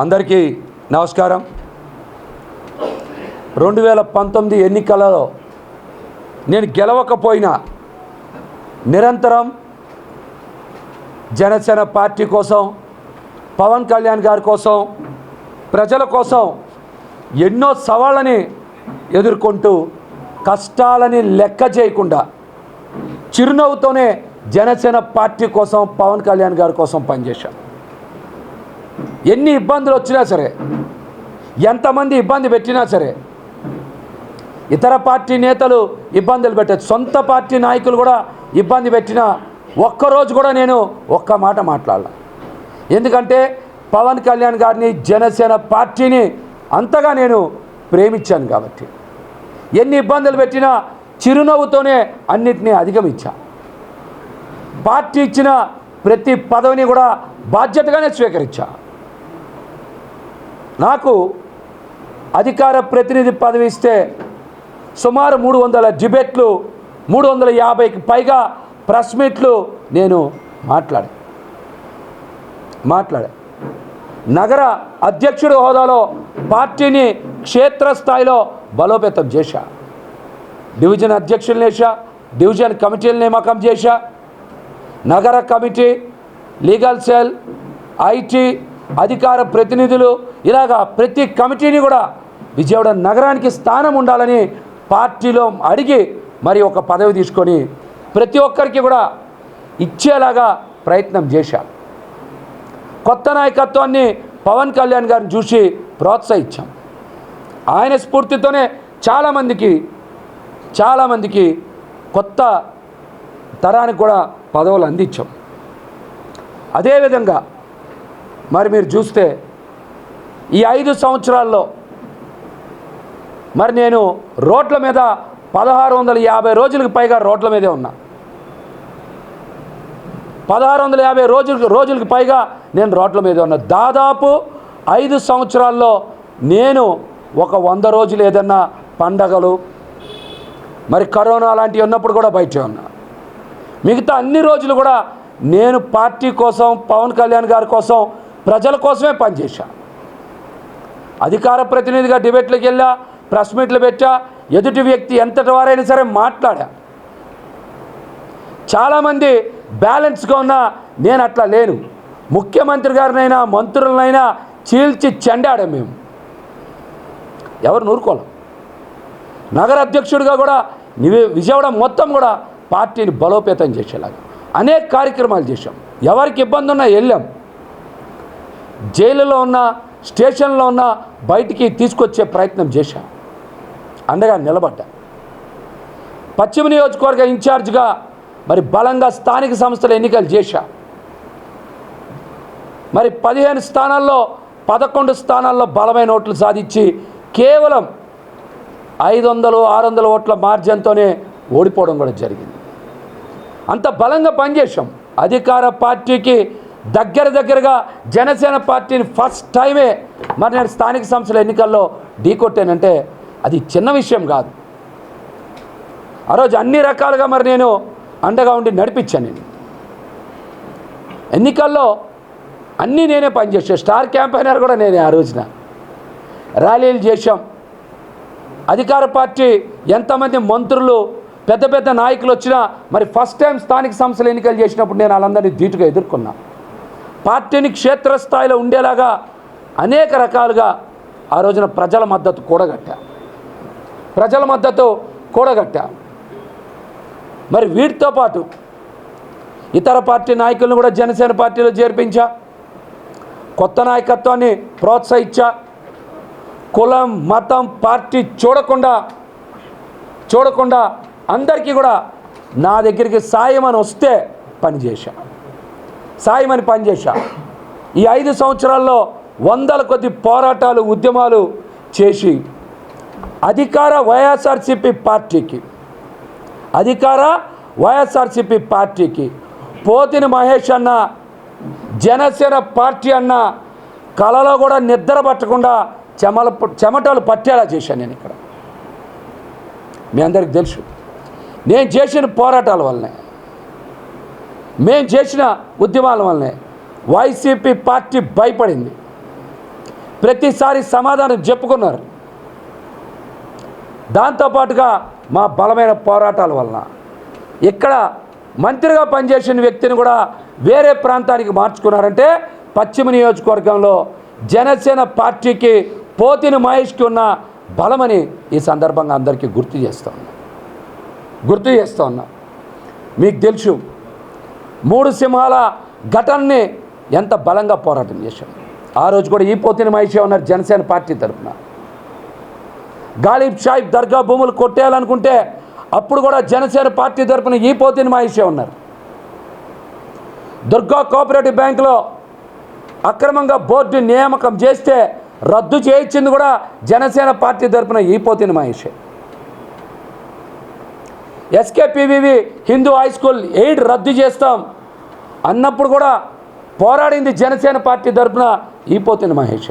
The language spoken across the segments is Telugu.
అందరికీ నమస్కారం. రెండు వేల పంతొమ్మిది ఎన్నికలలో నేను గెలవకపోయినా నిరంతరం జనసేన పార్టీ కోసం పవన్ కళ్యాణ్ గారి కోసం ప్రజల కోసం ఎన్నో సవాళ్ళని ఎదుర్కొంటూ కష్టాలని లెక్క చేయకుండా చిరునవ్వుతోనే జనసేన పార్టీ కోసం పవన్ కళ్యాణ్ గారి కోసం పనిచేశాను. ఎన్ని ఇబ్బందులు వచ్చినా సరే ఎంతమంది ఇబ్బంది పెట్టినా సరే ఇతర పార్టీ నేతలు ఇబ్బందులు పెట్టారు సొంత పార్టీ నాయకులు కూడా ఇబ్బంది పెట్టినా ఒక్కరోజు కూడా నేను ఒక్క మాట మాట్లాడాల. ఎందుకంటే పవన్ కళ్యాణ్ గారిని జనసేన పార్టీని అంతగా నేను ప్రేమించాను కాబట్టి. ఎన్ని ఇబ్బందులు పెట్టినా చిరునవ్వుతోనే అన్నిటినీ అధిగమించా. పార్టీ ఇచ్చిన ప్రతి పదవిని కూడా బాధ్యతగానే స్వీకరించా. నాకు అధికార ప్రతినిధి పదవి ఇస్తే సుమారు మూడు వందల డిబేట్లు మూడు వందల యాభైకి పైగా ప్రెస్ మీట్లు నేను మాట్లాడా. మాట్లాడా. నగర అధ్యక్షుడి హోదాలో పార్టీని క్షేత్రస్థాయిలో బలోపేతం చేశా. డివిజన్ అధ్యక్షులను వేసా డివిజన్ కమిటీలు నియామకం చేశా. నగర కమిటీ లీగల్ సెల్ ఐటీ అధికార ప్రతినిధులు ఇలాగా ప్రతి కమిటీని కూడా విజయవాడ నగరానికి స్థానం ఉండాలని పార్టీలో అడిగి మరి ఒక పదవి తీసుకొని ప్రతి ఒక్కరికి కూడా ఇచ్చేలాగా ప్రయత్నం చేశాం కొత్త నాయకత్వాన్ని పవన్ కళ్యాణ్ గారిని చూసి ప్రోత్సహించాం. ఆయన స్ఫూర్తితోనే చాలామందికి చాలామందికి కొత్త తరానికి కూడా పదవులు అందించాం. అదేవిధంగా మరి మీరు చూస్తే ఈ ఐదు సంవత్సరాల్లో మరి నేను రోడ్ల మీద పదహారు వందల యాభై రోజులకు పైగా రోడ్ల మీదే ఉన్నా. పదహారు వందల యాభై రోజులకు రోజులకు పైగా నేను రోడ్ల మీద ఉన్నా. దాదాపు ఐదు సంవత్సరాల్లో నేను ఒక వంద రోజులు ఏదన్నా పండగలు మరి కరోనా లాంటివి ఉన్నప్పుడు కూడా బయటే ఉన్నా. మిగతా అన్ని రోజులు కూడా నేను పార్టీ కోసం పవన్ కళ్యాణ్ గారి కోసం ప్రజల కోసమే పనిచేశా. అధికార ప్రతినిధిగా డిబేట్లకు వెళ్ళా ప్రెస్ మీట్లు పెట్టా ఎదుటి వ్యక్తి ఎంతటి వారైనా సరే మాట్లాడా. చాలామంది బ్యాలెన్స్గా ఉన్నా నేను అట్లా లేను. ముఖ్యమంత్రి గారినైనా మంత్రులనైనా చీల్చి చెండాడాం మేము. ఎవరు నూరుకోలేం నగర అధ్యక్షుడిగా కూడా విజయవాడ మొత్తం కూడా పార్టీని బలోపేతం చేసేలాగా. అనేక కార్యక్రమాలు చేశాం. ఎవరికి ఇబ్బంది ఉన్నా వెళ్ళాం. జైలులో ఉన్న స్టేషన్లో ఉన్న బయటికి తీసుకొచ్చే ప్రయత్నం చేశాం. అండగా నిలబడ్డా. పశ్చిమ నియోజకవర్గ ఇన్ఛార్జ్గా మరి బలంగా స్థానిక సంస్థల ఎన్నికలు చేశా. మరి పదిహేను స్థానాల్లో పదకొండు స్థానాల్లో బలమైన ఓట్లు సాధించి కేవలం ఐదు వందలు ఆరు వందల ఓట్ల మార్జిన్తోనే ఓడిపోవడం కూడా జరిగింది. అంత బలంగా పనిచేశాం. అధికార పార్టీకి దగ్గర దగ్గరగా జనసేన పార్టీని ఫస్ట్ టైమే మరి నేను స్థానిక సంస్థల ఎన్నికల్లో ఢీకొట్టానంటే అది చిన్న విషయం కాదు. ఆ రోజు అన్ని రకాలుగా మరి నేను అండగా ఉండి నడిపించాను నేను. ఎన్నికల్లో అన్నీ నేనే పనిచేసాను స్టార్ క్యాంపెయినర్ కూడా నేనే ఆ రోజున. ర్యాలీలు చేశాం. అధికార పార్టీ ఎంతమంది మంత్రులు పెద్ద పెద్ద నాయకులు వచ్చినా మరి ఫస్ట్ టైం స్థానిక సంస్థలు ఎన్నికలు చేసినప్పుడు నేను వాళ్ళందరినీ ధీటుగా ఎదుర్కొన్నా. పార్టీని క్షేత్రస్థాయిలో ఉండేలాగా అనేక రకాలుగా ఆ రోజున ప్రజల మద్దతు కూడగట్టా. ప్రజల మద్దతు కూడగట్టా. మరి వీటితో పాటు ఇతర పార్టీ నాయకులను కూడా జనసేన పార్టీలో చేర్పించా. కొత్త నాయకత్వాన్ని ప్రోత్సహించా. కులం మతం పార్టీ చూడకుండా చూడకుండా అందరికీ కూడా నా దగ్గరికి సాయం అని వస్తే పనిచేశా. సాయం అని పనిచేశా. ఈ ఐదు సంవత్సరాల్లో వందల కొద్ది పోరాటాలు ఉద్యమాలు చేసి అధికార వైఎస్ఆర్సిపి పార్టీకి అధికార వైఎస్ఆర్సిపి పార్టీకి పోతిని మహేష్ అన్న జనసేన పార్టీ అన్న కళలో కూడా నిద్ర పట్టకుండా చెమల చెమటలు పట్టేలా చేశాను నేను ఇక్కడ. మీ అందరికి తెలుసు. నేను చేసిన పోరాటాల వల్లనే మేము చేసిన ఉద్యమాల వల్లనే వైసీపీ పార్టీ భయపడింది. ప్రతిసారి సమాధానం చెప్పుకున్నారు. దాంతోపాటుగా మా బలమైన పోరాటాల వలన ఇక్కడ మంత్రిగా పనిచేసిన వ్యక్తిని కూడా వేరే ప్రాంతానికి మార్చుకున్నారంటే పశ్చిమ నియోజకవర్గంలో జనసేన పార్టీకి పోతిని మహేష్కి ఉన్న బలమని ఈ సందర్భంగా అందరికీ గుర్తు చేస్తూ ఉన్నా. గుర్తు చేస్తూ ఉన్నా. మీకు తెలుసు మూడు సింహాల ఘటనని ఎంత బలంగా పోరాటం చేశాం. ఆ రోజు కూడా ఈ పోతిని మహేషే ఉన్నారు జనసేన పార్టీ తరఫున. గాలిబ్ షాయిబ్ దర్గా భూములు కొట్టేయాలనుకుంటే అప్పుడు కూడా జనసేన పార్టీ తరఫున ఈ పోతిని మహేషే ఉన్నారు. దుర్గా కోఆపరేటివ్ బ్యాంకులో అక్రమంగా బోర్డు నియామకం చేస్తే రద్దు చేయించింది కూడా జనసేన పార్టీ తరఫున ఈ Pothina మహేషే SKPVV Hindu high school aid రద్దు చేస్తాం అన్నప్పుడు కూడా పోరాడింది జనసేన పార్టీ తరఫున ఈ పోతిని మహేష్.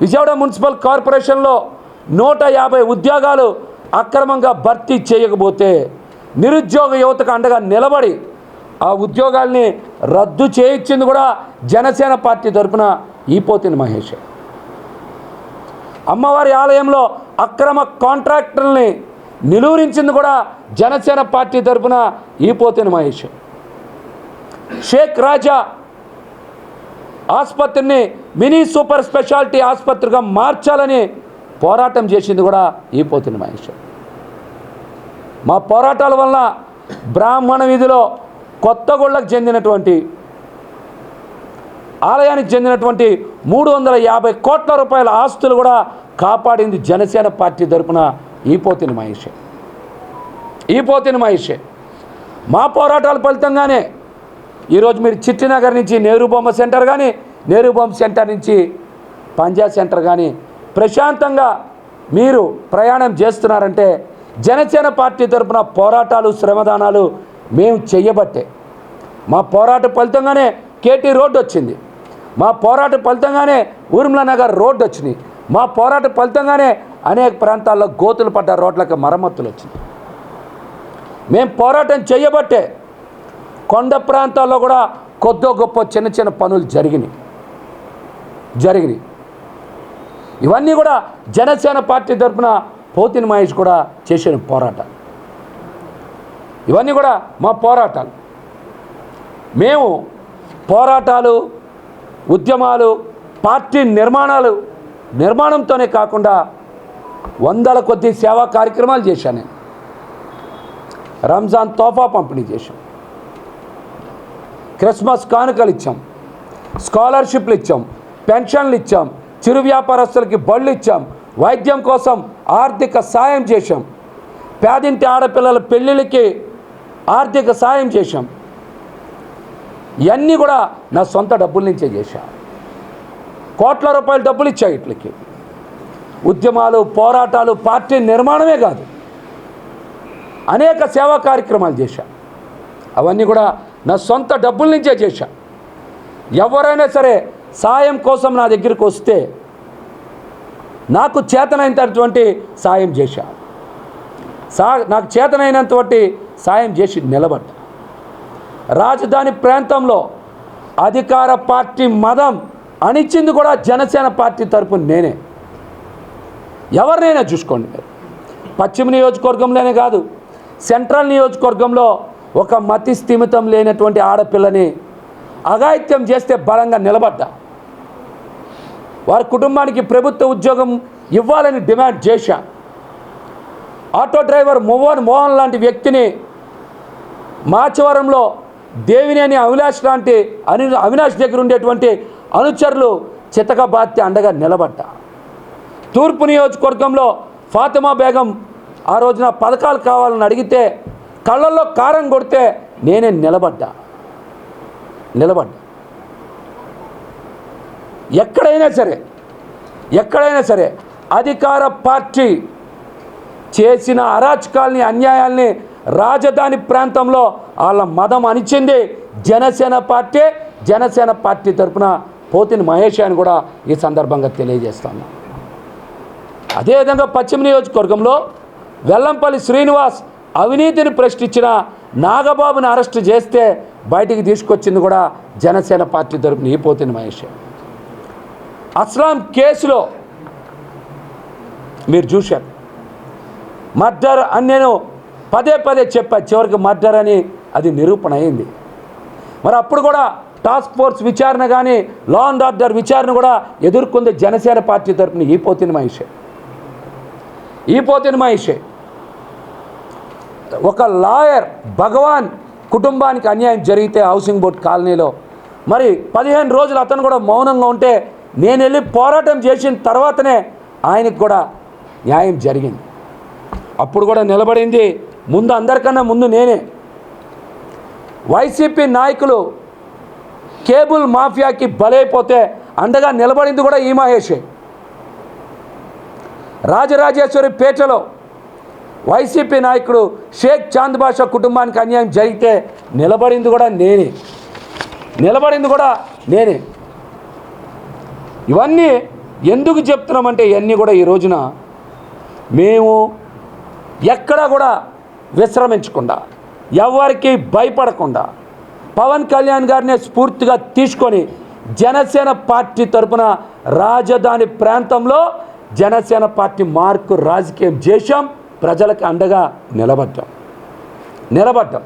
విజయవాడ మున్సిపల్ కార్పొరేషన్లో నూట యాభై ఉద్యోగాలు అక్రమంగా భర్తీ చేయకపోతే నిరుద్యోగ యువతకు అండగా నిలబడి ఆ ఉద్యోగాల్ని రద్దు చేయించింది కూడా జనసేన పార్టీ తరఫున ఈ మహేష్. అమ్మవారి ఆలయంలో అక్రమ కాంట్రాక్టర్ని నిలువరించింది కూడా జనసేన పార్టీ తరఫున ఈ మహేష్. షేక్ రాజా ఆసుపత్రిని మినీ సూపర్ స్పెషాలిటీ ఆసుపత్రిగా మార్చాలని పోరాటం చేసింది కూడా ఈ మహేష్. మా పోరాటాల వల్ల బ్రాహ్మణ వీధిలో కొత్తగూళ్ళకు చెందినటువంటి ఆలయానికి చెందినటువంటి మూడు వందల యాభై కోట్ల రూపాయల ఆస్తులు కూడా కాపాడింది జనసేన పార్టీ తరపున ఈ పోతిని మహేషే. ఈ మహేషే. మా పోరాటాల ఫలితంగానే ఈరోజు మీరు చిట్టినగర్ నుంచి నెహ్రూ బొమ్మ సెంటర్ కానీ నెహ్రూ బొమ్మ సెంటర్ నుంచి పంజాబ్ సెంటర్ కానీ ప్రశాంతంగా మీరు ప్రయాణం చేస్తున్నారంటే జనసేన పార్టీ తరపున పోరాటాలు శ్రమదానాలు మేము చెయ్యబట్టే. మా పోరాట ఫలితంగానే కేటీ రోడ్డు వచ్చింది. మా పోరాట ఫలితంగానే ఊర్మిళ నగర్ రోడ్డు వచ్చింది. మా పోరాట ఫలితంగానే అనేక ప్రాంతాల్లో గోతులు పడ్డ రోడ్లకు మరమ్మతులు వచ్చింది. మేము పోరాటం చేయబట్టే కొండ ప్రాంతాల్లో కూడా కొద్దో గొప్ప చిన్న చిన్న పనులు జరిగినాయి. జరిగినాయి. ఇవన్నీ కూడా జనసేన పార్టీ తరఫున పోతిని మహేష్ కూడా చేసిన పోరాటాలు ఇవన్నీ కూడా మా పోరాటాలు. మేము పోరాటాలు ఉద్యమాలు పార్టీ నిర్మాణాలు నిర్మాణంతోనే కాకుండా వందల కొద్ది సేవా కార్యక్రమాలు చేశాను నేను. రంజాన్ తోఫా పంపిణీ చేశాం. క్రిస్మస్ కానుకలు ఇచ్చాం. స్కాలర్షిప్లు ఇచ్చాం. పెన్షన్లు ఇచ్చాం. చిరు వ్యాపారస్తులకి బళ్ళు ఇచ్చాం. వైద్యం కోసం ఆర్థిక సాయం చేశాం. పేదింటి ఆడపిల్లల పెళ్ళిళ్ళకి ఆర్థిక సాయం చేశాం. ఇవన్నీ కూడా నా సొంత డబ్బుల నుంచే చేశాను కోట్ల రూపాయల డబ్బులు ఇచ్చాయి ఇట్లకి. ఉద్యమాలు పోరాటాలు పార్టీ నిర్మాణమే కాదు. అనేక సేవా కార్యక్రమాలు చేశా. అవన్నీ కూడా నా సొంత డబ్బుల నుంచే చేశా. ఎవరైనా సరే సాయం కోసం నా దగ్గరికి వస్తే నాకు చేతనైనటువంటి సాయం చేశా. సా నాకు చేతనైనంతటి సాయం చేసి నిలబడ్డా. రాజధాని ప్రాంతంలో అధికార పార్టీ మదం అనిచ్చింది కూడా జనసేన పార్టీ తరపున నేనే. ఎవరినైనా చూసుకోండి మీరు. పశ్చిమ నియోజకవర్గంలోనే కాదు సెంట్రల్ నియోజకవర్గంలో ఒక మతి స్థిమితం లేనటువంటి ఆడపిల్లని అఘాయిత్యం చేస్తే బలంగా నిలబడ్డా. వారి కుటుంబానికి ప్రభుత్వ ఉద్యోగం ఇవ్వాలని డిమాండ్ చేశా. ఆటో డ్రైవర్ మోహన్ మోహన్ లాంటి వ్యక్తిని మాచవరంలో దేవినేని అవినాష్ లాంటి అని అవినాష్ దగ్గర ఉండేటువంటి అనుచరులు చితక బాధ్య అండగా నిలబడ్డా. తూర్పు నియోజకవర్గంలో ఫాతిమా బేగం ఆ రోజున పథకాలు కావాలని అడిగితే కళ్ళల్లో కారం కొడితే నేనే నిలబడ్డా. నిలబడ్డా. ఎక్కడైనా సరే ఎక్కడైనా సరే అధికార పార్టీ చేసిన అరాచకాల్ని అన్యాయాల్ని రాజధాని ప్రాంతంలో వాళ్ళ మదం అనిచింది జనసేన పార్టీ జనసేన పార్టీ తరపున పోతిని మహేష్ అని కూడా ఈ సందర్భంగా తెలియజేస్తాను. అదేవిధంగా పశ్చిమ నియోజకవర్గంలో వెల్లంపల్లి శ్రీనివాస్ అవినీతిని ప్రశ్నించిన నాగబాబుని అరెస్ట్ చేస్తే బయటికి తీసుకొచ్చింది కూడా జనసేన పార్టీ తరపున ఈ పోతిని మహేష్. అస్లాం కేసులో మీరు చూశారు. మర్డర్ అని నేను పదే పదే చెప్పా చివరికి మర్డర్ అని అది నిరూపణ అయింది. మరి అప్పుడు కూడా టాస్క్ ఫోర్స్ విచారణ కానీ లా అండ్ ఆర్డర్ విచారణ కూడా ఎదుర్కొంది జనసేన పార్టీ తరఫున ఈ పోతిన మహేషే. ఈ పోతిన మహేషే. ఒక లాయర్ భగవాన్ కుటుంబానికి అన్యాయం జరిగితే హౌసింగ్ బోర్డ్ కాలనీలో మరి పదిహేను రోజులు అతను కూడా మౌనంగా ఉంటే నేను వెళ్ళి పోరాటం చేసిన తర్వాతనే ఆయనకు కూడా న్యాయం జరిగింది. అప్పుడు కూడా నిలబడింది. ముందు అందరికన్నా ముందు నేనే. వైసీపీ నాయకులు కేబుల్ మాఫియాకి బలైపోతే అండగా నిలబడింది కూడా ఈ మహేషే. రాజరాజేశ్వరి పేటలో వైసీపీ నాయకుడు షేక్ చాంద్ బాషా కుటుంబానికి అన్యాయం జరిగితే నిలబడింది కూడా నేనే. నిలబడింది కూడా నేనే. ఇవన్నీ ఎందుకు చెప్తున్నామంటే ఇవన్నీ కూడా ఈ రోజున మేము ఎక్కడా కూడా విశ్రమించకుండా ఎవరికి భయపడకుండా పవన్ కళ్యాణ్ గారిని స్ఫూర్తిగా తీసుకొని జనసేన పార్టీ తరపున రాజధాని ప్రాంతంలో జనసేన పార్టీ మార్కు రాజకీయం చేశాం. ప్రజలకు అండగా నిలబడ్డాం. నిలబడ్డాం.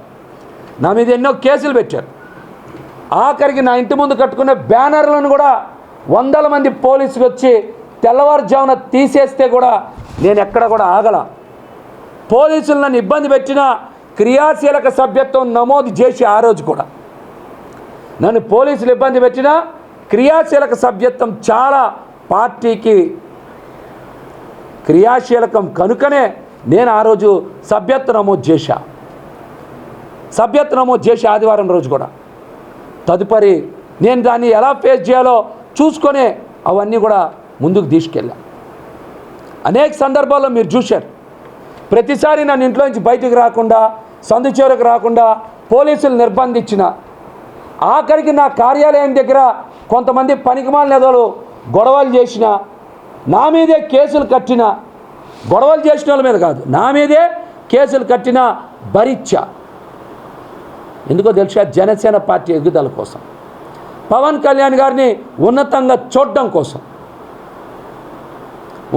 నా మీద ఎన్నో కేసులు పెట్టారు. ఆఖరికి నా ఇంటి ముందు కట్టుకునే బ్యానర్లను కూడా వందల మంది పోలీసులు వచ్చి తెల్లవారుజామున తీసేస్తే కూడా నేను ఎక్కడ కూడా ఆగల. పోలీసులు నన్ను ఇబ్బంది పెట్టినా క్రియాశీలక సభ్యత్వం నమోదు చేసి ఆ రోజు కూడా. నన్ను పోలీసులు ఇబ్బంది పెట్టినా క్రియాశీలక సభ్యత్వం చాలా పార్టీకి క్రియాశీలకం కనుకనే నేను ఆ రోజు సభ్యత్వ నమోదు చేశా. సభ్యత్వ నమోదు చేసి ఆదివారం రోజు కూడా. తదుపరి నేను దాన్ని ఎలా ఫేస్ చేయాలో చూసుకొనే అవన్నీ కూడా ముందుకు తీసుకెళ్ళా. అనేక సందర్భాల్లో మీరు చూశారు. ప్రతిసారి నన్ను ఇంట్లో నుంచి బయటికి రాకుండా సందు చివరకు రాకుండా పోలీసులు నిర్బంధించిన. ఆఖరికి నా కార్యాలయం దగ్గర కొంతమంది పనికిమాల నెదలు గొడవలు చేసిన నా మీదే కేసులు కట్టిన గొడవలు చేసిన వాళ్ళ మీద కాదు నా మీదే కేసులు కట్టిన భరిచ్చ. ఎందుకో తెలుసా? జనసేన పార్టీ ఎదుగుదల కోసం. పవన్ కళ్యాణ్ గారిని ఉన్నతంగా చూడడం కోసం.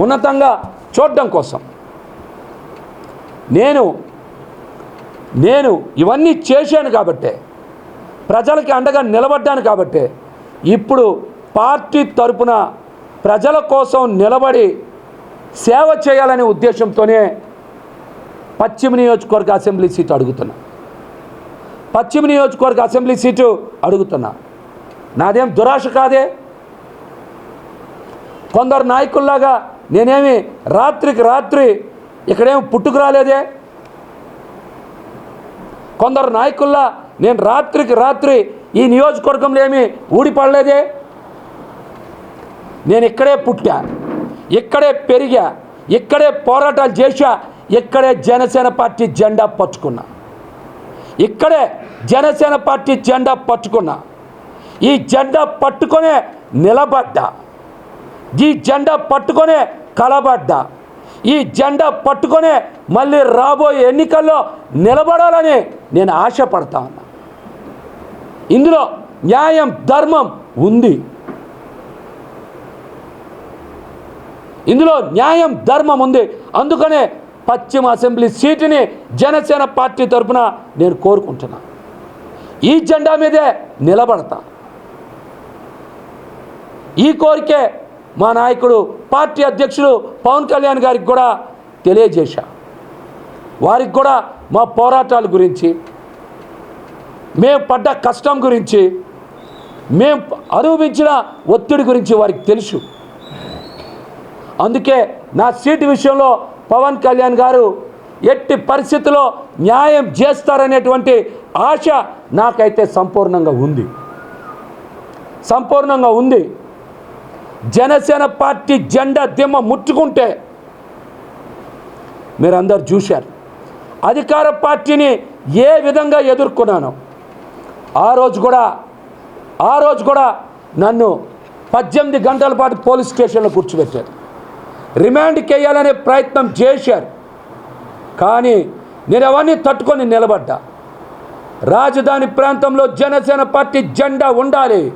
ఉన్నతంగా చూడడం కోసం. నేను నేను ఇవన్నీ చేశాను కాబట్టే ప్రజలకి అండగా నిలబడ్డాను కాబట్టే ఇప్పుడు పార్టీ తరపున ప్రజల కోసం నిలబడి సేవ చేయాలనే ఉద్దేశంతోనే పశ్చిమ నియోజకవర్గ అసెంబ్లీ సీటు అడుగుతున్నా. పశ్చిమ నియోజకవర్గ అసెంబ్లీ సీటు అడుగుతున్నా. నాదేం దురాశ కాదే? కొందరు నాయకుల్లాగా నేనేమి రాత్రికి రాత్రి ఇక్కడేం పుట్టుకు రాలేదే? కొందరు నాయకుల్లా నేను రాత్రికి రాత్రి ఈ నియోజకవర్గంలో ఏమి ఊడిపడలేదే. నేను ఇక్కడే పుట్టా ఇక్కడే పెరిగా ఇక్కడే పోరాటాలు చేశా ఇక్కడే జనసేన పార్టీ జెండా పట్టుకున్నా. ఇక్కడే జనసేన పార్టీ జెండా పట్టుకున్నా. ఈ జెండా పట్టుకొనే నిలబడ్డా. ఈ జెండా పట్టుకొనే కలబడ్డా. ఈ జెండా పట్టుకొనే మళ్ళీ రాబోయే ఎన్నికల్లో నిలబడాలని నేను ఆశపడతా ఉన్నా. ఇందులో న్యాయం ధర్మం ఉంది. ఇందులో న్యాయం ధర్మం ఉంది. అందుకనే పశ్చిమ అసెంబ్లీ సీటుని జనసేన పార్టీ తరఫున నేను కోరుకుంటున్నా. ఈ జెండా మీదే నిలబడతా. ఈ కోరికే మా నాయకుడు పార్టీ అధ్యక్షుడు పవన్ కళ్యాణ్ గారికి కూడా తెలియజేశా. వారికి కూడా మా పోరాటాల గురించి మేము పడ్డ కష్టం గురించి మేము అనుభవించిన ఒత్తిడి గురించి వారికి తెలుసు. అందుకే నా సీటు విషయంలో పవన్ కళ్యాణ్ గారు ఎట్టి పరిస్థితుల్లో న్యాయం చేస్తారనేటువంటి ఆశ నాకైతే సంపూర్ణంగా ఉంది. సంపూర్ణంగా ఉంది. జనసేన పార్టీ జెండా దిమ్మ ముట్టుకుంటే మీరందరు చూశారు. అధికార పార్టీని ఏ విధంగా ఎదుర్కొన్నాను ఆ రోజు కూడా ఆ రోజు కూడా నన్ను పద్దెనిమిది గంటల పాటు పోలీస్ స్టేషన్లో కూర్చోబెట్టారు. రిమాండ్కి చేయాలనే ప్రయత్నం చేశారు. కానీ నేను అవన్నీ తట్టుకొని నిలబడ్డా. రాజధాని ప్రాంతంలో జనసేన పార్టీ జెండా ఉండాలి.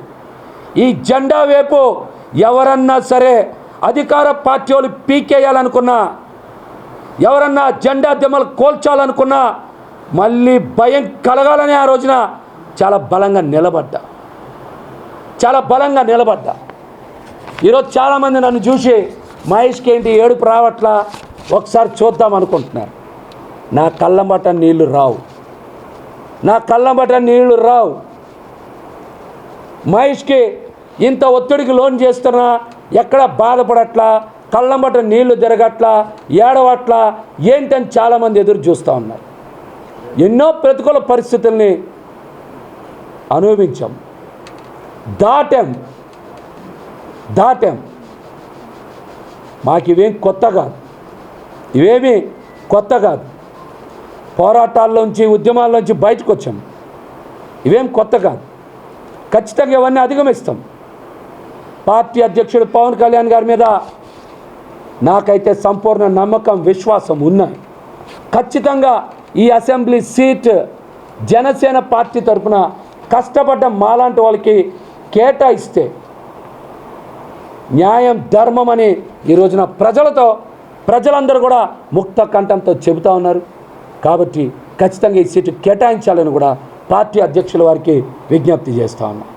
ఈ జెండా వైపు ఎవరన్నా సరే అధికార పార్టీ వాళ్ళు పీకేయాలనుకున్నా ఎవరన్నా జెండా దిమ్మలు కోల్చాలనుకున్నా మళ్ళీ భయం కలగాలని ఆ రోజున చాలా బలంగా నిలబడ్డా. చాలా బలంగా నిలబడ్డా. ఈరోజు చాలామంది నన్ను చూసి మహేష్కి ఏంటి ఏడుపు రావట్లా? ఒకసారి చూద్దాం అనుకుంటున్నారు. నా కళ్ళంబట నీళ్ళు రావు. నా కళ్ళంబట నీళ్ళు రావు. మహేష్కి ఇంత ఒత్తిడికి లోన్ చేస్తున్నా ఎక్కడ బాధపడట్లా కళ్ళంబట నీళ్ళు తిరగట్లా ఏడవట్లా ఏంటని చాలామంది ఎదురు చూస్తూ ఉన్నారు. ఎన్నో ప్రతికూల పరిస్థితుల్ని అనుభవించాం. దాటాం. దాటాం. మాకు ఇవేం కొత్త కాదు. ఇవేమి కొత్త కాదు. పోరాటాల్లోంచి ఉద్యమాల్లోంచి బయటకు వచ్చాం ఇవేం కొత్త కాదు. ఖచ్చితంగా ఇవన్నీ అధిగమిస్తాం. పార్టీ అధ్యక్షుడు పవన్ కళ్యాణ్ గారి మీద నాకైతే సంపూర్ణ నమ్మకం విశ్వాసం ఉన్నాయి ఖచ్చితంగా ఈ అసెంబ్లీ సీట్ జనసేన పార్టీ తరఫున కష్టపడ్డ మాలాంటి వాళ్ళకి కేటాయిస్తే న్యాయం ధర్మం అని ఈ రోజున ప్రజలతో ప్రజలందరూ కూడా ముక్త కంఠంతో చెబుతా ఉన్నారు. కాబట్టి ఖచ్చితంగా ఈ సీటు కేటాయించాలని కూడా పార్టీ అధ్యక్షుల వారికి విజ్ఞప్తి చేస్తా ఉన్నాం.